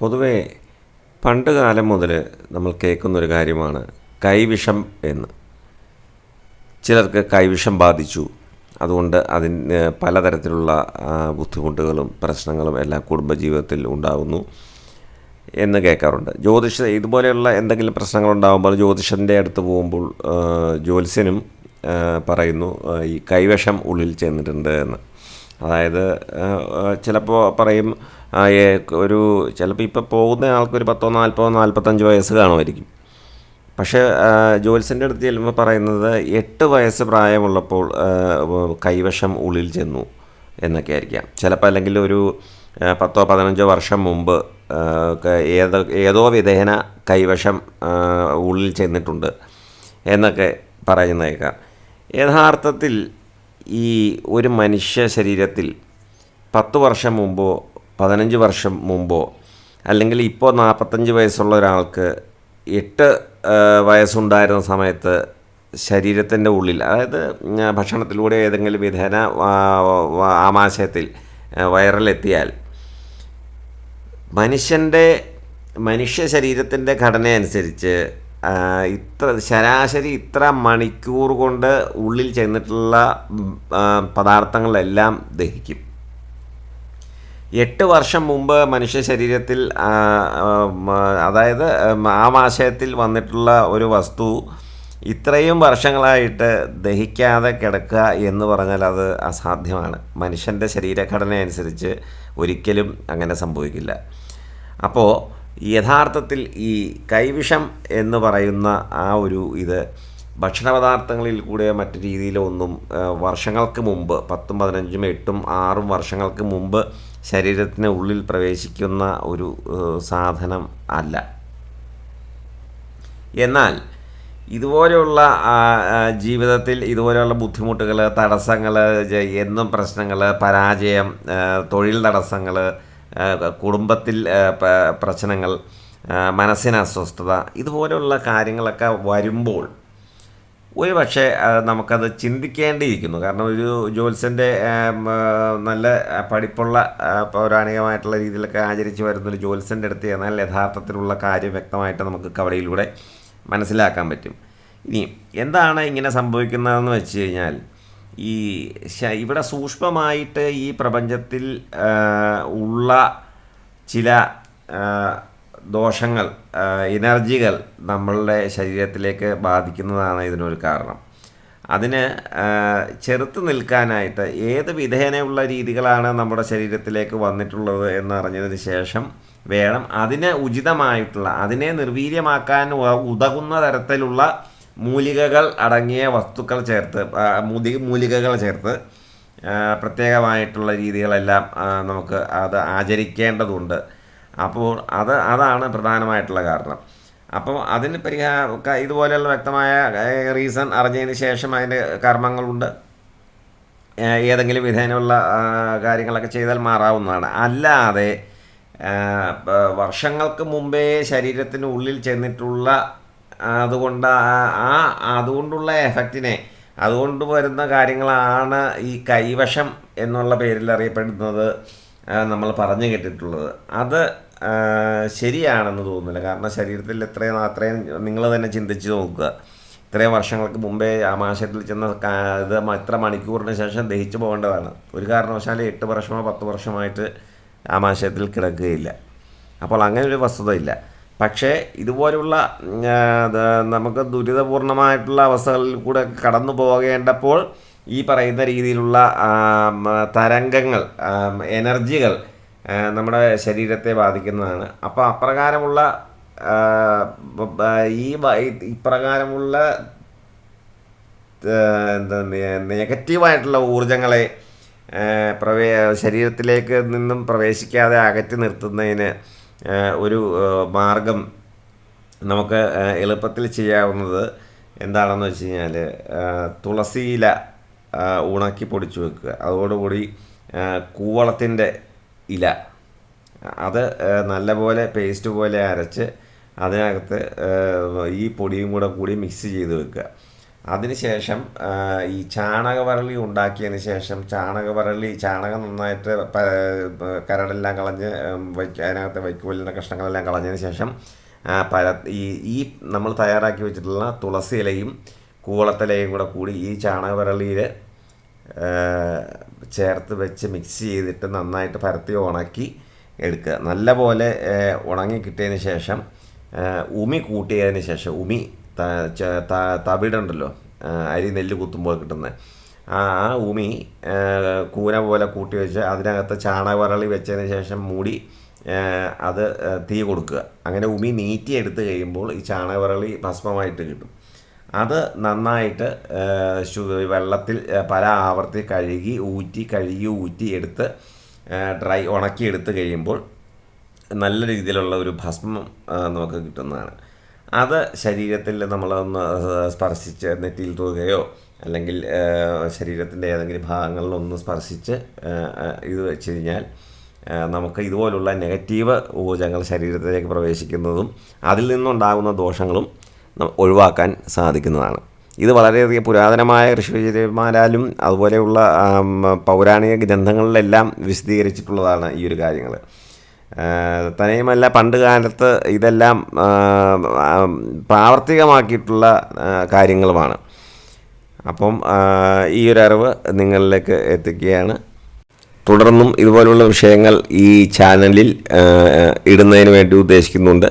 പൊതുവേ പണ്ട് കാലം മുതൽ നമ്മൾ കേൾക്കുന്നൊരു കാര്യമാണ് കൈവിഷം എന്ന്. ചിലർക്ക് കൈവിഷം ബാധിച്ചു. അതുകൊണ്ട് അതിന് പലതരത്തിലുള്ള ബുദ്ധിമുട്ടുകളും പ്രശ്നങ്ങളും എല്ലാം കുടുംബജീവിതത്തിൽ ഉണ്ടാകുന്നു എന്ന് കേൾക്കാറുണ്ട്. ജ്യോതിഷ ഇതുപോലെയുള്ള എന്തെങ്കിലും പ്രശ്നങ്ങൾ ഉണ്ടാകുമ്പോൾ ജ്യോതിഷന്റെ അടുത്ത് പോകുമ്പോൾ ജ്യോത്സ്യനും പറയുന്നു ഈ കൈവശം ഉള്ളിൽ ചെന്നിട്ടുണ്ട് എന്ന്. അതായത് ചിലപ്പോൾ പറയും ഒരു ചിലപ്പോൾ ഇപ്പോൾ പോകുന്ന ആൾക്കൊരു പത്തോ നാൽപ്പതോ നാൽപ്പത്തഞ്ച് വയസ്സ് കാണുമായിരിക്കും. പക്ഷേ ജോത്സ്യന്റെ അടുത്ത് ചെല്ലുമ്പോൾ പറയുന്നത് എട്ട് വയസ്സ് പ്രായമുള്ളപ്പോൾ കൈവശം ഉള്ളിൽ ചെന്നു എന്നൊക്കെ ആയിരിക്കാം. ചിലപ്പോൾ അല്ലെങ്കിൽ ഒരു പത്തോ പതിനഞ്ചോ വർഷം മുമ്പ് ഏതോ ഏതോ വിധേന കൈവശം ഉള്ളിൽ ചെന്നിട്ടുണ്ട് എന്നൊക്കെ പറയുന്നേക്കാം. യഥാർത്ഥത്തിൽ ഈ ഒരു മനുഷ്യ ശരീരത്തിൽ പത്ത് വർഷം മുമ്പോ പതിനഞ്ച് വർഷം മുമ്പോ അല്ലെങ്കിൽ ഇപ്പോൾ നാൽപ്പത്തഞ്ച് വയസ്സുള്ള ഒരാൾക്ക് എട്ട് വയസ്സുണ്ടായിരുന്ന സമയത്ത് ശരീരത്തിന്റെ ഉള്ളിൽ അതായത് ഭക്ഷണത്തിലൂടെ ഏതെങ്കിലും വിധേന ആമാശയത്തിൽ വയറിലെത്തിയാൽ മനുഷ്യന്റെ മനുഷ്യ ശരീരത്തിന്റെ ഘടന അനുസരിച്ച് ആ, ഇത്ര ശരാശരി ഇത്ര മണിക്കൂർ കൊണ്ട് ഉള്ളിൽ ചെന്നിട്ടുള്ള പദാർത്ഥങ്ങളെല്ലാം ദഹിക്കും. എട്ട് വർഷം മുമ്പ് മനുഷ്യ ശരീരത്തിൽ അതായത് ആമാശയത്തിൽ വന്നിട്ടുള്ള ഒരു വസ്തു ഇത്രയും വർഷങ്ങളായിട്ട് ദഹിക്കാതെ കിടക്കുക എന്ന് പറഞ്ഞാൽ അത് അസാധ്യമാണ്. മനുഷ്യന്റെ ശരീരഘടന അനുസരിച്ച് ഒരിക്കലും അങ്ങനെ സംഭവിക്കില്ല. അപ്പോൾ യഥാർത്ഥത്തിൽ ഈ കൈവിഷം എന്ന് പറയുന്ന ആ ഒരു ഇത് ഭക്ഷണപദാർത്ഥങ്ങളിൽ കൂടെ മറ്റു രീതിയിലൊന്നും വർഷങ്ങൾക്ക് മുമ്പ് പത്തും പതിനഞ്ചും എട്ടും ആറും വർഷങ്ങൾക്ക് മുമ്പ് ശരീരത്തിന് ഉള്ളിൽ പ്രവേശിക്കുന്ന ഒരു സാധനം അല്ല. എന്നാൽ ഇതുപോലെയുള്ള ജീവിതത്തിൽ ഇതുപോലെയുള്ള ബുദ്ധിമുട്ടുകൾ തടസ്സങ്ങൾ എന്നും പ്രശ്നങ്ങൾ പരാജയം തൊഴിൽ തടസ്സങ്ങൾ കുടുംബത്തിൽ പ്രശ്നങ്ങൾ മനസ്സിന് അസ്വസ്ഥത ഇതുപോലെയുള്ള കാര്യങ്ങളൊക്കെ വരുമ്പോൾ ഒരു പക്ഷേ നമുക്കത് ചിന്തിക്കേണ്ടിയിരിക്കുന്നു. കാരണം ഒരു ജോത്സ്യന്റെ നല്ല പഠിപ്പുള്ള പൗരാണികമായിട്ടുള്ള രീതിയിലൊക്കെ ആചരിച്ച് വരുന്നൊരു ജോത്സ്യന്റെ അടുത്ത് ചെന്നാൽ യഥാർത്ഥത്തിലുള്ള കാര്യം വ്യക്തമായിട്ട് നമുക്ക് കവടയിലൂടെ മനസ്സിലാക്കാൻ പറ്റും. ഇനി എന്താണ് ഇങ്ങനെ സംഭവിക്കുന്നതെന്ന് വെച്ച് കഴിഞ്ഞാൽ ഈ ഇവിടെ സൂക്ഷ്മമായിട്ട് ഈ പ്രപഞ്ചത്തിൽ ഉള്ള ചില ദോഷങ്ങൾ എനർജികൾ നമ്മളുടെ ശരീരത്തിലേക്ക് ബാധിക്കുന്നതാണ് ഇതിനൊരു കാരണം. അതിന് ചെറുത്ത് നിൽക്കാനായിട്ട് ഏത് വിധേനയുള്ള രീതികളാണ് നമ്മുടെ ശരീരത്തിലേക്ക് വന്നിട്ടുള്ളത് എന്നറിഞ്ഞതിന് ശേഷം വേണം അതിന് ഉചിതമായിട്ടുള്ള അതിനെ നിർവീര്യമാക്കാൻ ഉതകുന്ന തരത്തിലുള്ള മൂലികകൾ അടങ്ങിയ വസ്തുക്കൾ ചേർത്ത് മൂലി മൂലികകൾ ചേർത്ത് പ്രത്യേകമായിട്ടുള്ള രീതികളെല്ലാം നമുക്ക് അത് ആചരിക്കേണ്ടതുണ്ട്. അപ്പോൾ അത് അതാണ് പ്രധാനമായിട്ടുള്ള കാരണം. അപ്പോൾ അതിന് പരിഹാര ഇതുപോലെയുള്ള വ്യക്തമായ റീസൺ അറിഞ്ഞതിന് ശേഷം അതിന്റെ കർമ്മങ്ങളുണ്ട്. ഏതെങ്കിലും വിധേനയുള്ള കാര്യങ്ങളൊക്കെ ചെയ്താൽ മാറാവുന്നതാണ്. അല്ലാതെ വർഷങ്ങൾക്ക് മുമ്പേ ശരീരത്തിനുള്ളിൽ ചെന്നിട്ടുള്ള അതുകൊണ്ട് ആ- അതുകൊണ്ടുള്ള എഫക്റ്റിനെ അതുകൊണ്ട് വരുന്ന കാര്യങ്ങളാണ് ഈ കൈവശം എന്നുള്ള പേരിൽ അറിയപ്പെടുന്നത് നമ്മൾ പറഞ്ഞു കേട്ടിട്ടുള്ളത്. അത് ശരിയാണെന്ന് തോന്നുന്നില്ല. കാരണം ശരീരത്തിൽ എത്രയും അത്രയും നിങ്ങൾ തന്നെ ചിന്തിച്ച് നോക്കുക. ഇത്രയും വർഷങ്ങൾക്ക് മുമ്പേ ആമാശയത്തിൽ ചെന്ന ഇത് ഇത്ര മണിക്കൂറിന് ശേഷം ദഹിച്ചു പോകേണ്ടതാണ്. ഒരു കാരണവശാലും എട്ട് വർഷമോ പത്ത് വർഷമായിട്ട് ആമാശയത്തിൽ കിടക്കുകയില്ല. അപ്പോൾ അങ്ങനെ ഒരു വസ്തുത ഇല്ല. പക്ഷേ ഇതുപോലുള്ള നമുക്ക് ദുരിതപൂർണമായിട്ടുള്ള അവസ്ഥകളിൽ കൂടെ കടന്നു പോകേണ്ടപ്പോൾ ഈ പറയുന്ന രീതിയിലുള്ള തരംഗങ്ങൾ എനർജികൾ നമ്മുടെ ശരീരത്തെ ബാധിക്കുന്നതാണ്. അപ്പോൾ അപ്രകാരമുള്ള ഈ ഇപ്രകാരമുള്ള എന്താ നെഗറ്റീവായിട്ടുള്ള ഊർജങ്ങളെ പ്രവേ ശരീരത്തിലേക്ക് നിന്നും പ്രവേശിക്കാതെ അകറ്റി നിർത്തുന്നതിന് ഒരു മാർഗം നമുക്ക് എളുപ്പത്തിൽ ചെയ്യാവുന്നത് എന്താണെന്ന് വെച്ച് കഴിഞ്ഞാൽ തുളസിയില ഉണക്കി പൊടിച്ചു വെക്കുക. അതോടുകൂടി കൂവളത്തിന്റെ ഇല അത് നല്ലപോലെ പേസ്റ്റ് പോലെ അരച്ച് അതിനകത്ത് ഈ പൊടിയും കൂടെ കൂടി മിക്സ് ചെയ്ത് വെക്കുക. അതിനുശേഷം ഈ ചാണകവരളി ഉണ്ടാക്കിയതിന് ശേഷം ചാണകവരളി ചാണകം നന്നായിട്ട് കരടെല്ലാം കളഞ്ഞ് വയ്ക്ക അതിനകത്ത് വൈക്കോലിന്റെ കഷ്ണങ്ങളെല്ലാം കളഞ്ഞതിന് ശേഷം പല ഈ ഈ നമ്മൾ തയ്യാറാക്കി വെച്ചിട്ടുള്ള തുളസി ഇലയും കൂളത്തിലയും കൂടെ കൂടി ഈ ചാണകവരളിയിൽ ചേർത്ത് വെച്ച് മിക്സ് ചെയ്തിട്ട് നന്നായിട്ട് പരത്തി ഉണക്കി എടുക്കുക. നല്ലപോലെ ഉണങ്ങി കിട്ടിയതിന് ശേഷം ഉമി കൂട്ടിയതിന് ശേഷം ഉമി തവിടുണ്ടല്ലോ. അരി നെല്ല് കുത്തുമ്പോൾ കിട്ടുന്ന. ആ ആ ഉമി കൂന പോലെ കൂട്ടി വെച്ച് അതിനകത്ത് ചാണകവരളി വെച്ചതിന് ശേഷം മൂടി അത് തീ കൊടുക്കുക. അങ്ങനെ ഉമി നീറ്റി എടുത്ത് കഴിയുമ്പോൾ ഈ ചാണകവരളി ഭസ്മമായിട്ട് കിട്ടും. അത് നന്നായിട്ട് വെള്ളത്തിൽ പല ആവർത്തി കഴുകി ഊറ്റി കഴുകി ഊറ്റി എടുത്ത് ഡ്രൈ ഉണക്കി എടുത്ത് കഴിയുമ്പോൾ നല്ല രീതിയിലുള്ള ഒരു ഭസ്മം നമുക്ക് കിട്ടുന്നതാണ്. അത് ശരീരത്തിൽ നമ്മളൊന്ന് സ്പർശിച്ച് നെറ്റിയിൽ തൂകുകയോ അല്ലെങ്കിൽ ശരീരത്തിന്റെ ഏതെങ്കിലും ഭാഗങ്ങളിലൊന്ന് സ്പർശിച്ച് ഇത് വെച്ച് കഴിഞ്ഞാൽ നമുക്ക് ഇതുപോലുള്ള നെഗറ്റീവ് ഊർജങ്ങൾ ശരീരത്തിലേക്ക് പ്രവേശിക്കുന്നതും അതിൽ നിന്നുണ്ടാകുന്ന ദോഷങ്ങളും ഒഴിവാക്കാൻ സാധിക്കുന്നതാണ്. ഇത് വളരെയധികം പുരാതനമായ ഋഷിമാരാലും അതുപോലെയുള്ള പൗരാണിക ഗ്രന്ഥങ്ങളിലെല്ലാം വിശദീകരിച്ചിട്ടുള്ളതാണ് ഈ ഒരു കാര്യങ്ങൾ തന്നെയുമല്ല പണ്ട് കാലത്ത് ഇതെല്ലാം പ്രാവർത്തികമാക്കിയിട്ടുള്ള കാര്യങ്ങളുമാണ്. അപ്പം ഈ ഒരു അറിവ് നിങ്ങളിലേക്ക് എത്തിക്കുകയാണ്. തുടർന്നും ഇതുപോലുള്ള വിഷയങ്ങൾ ഈ ചാനലിൽ ഇടുന്നതിന് വേണ്ടി ഉദ്ദേശിക്കുന്നുണ്ട്.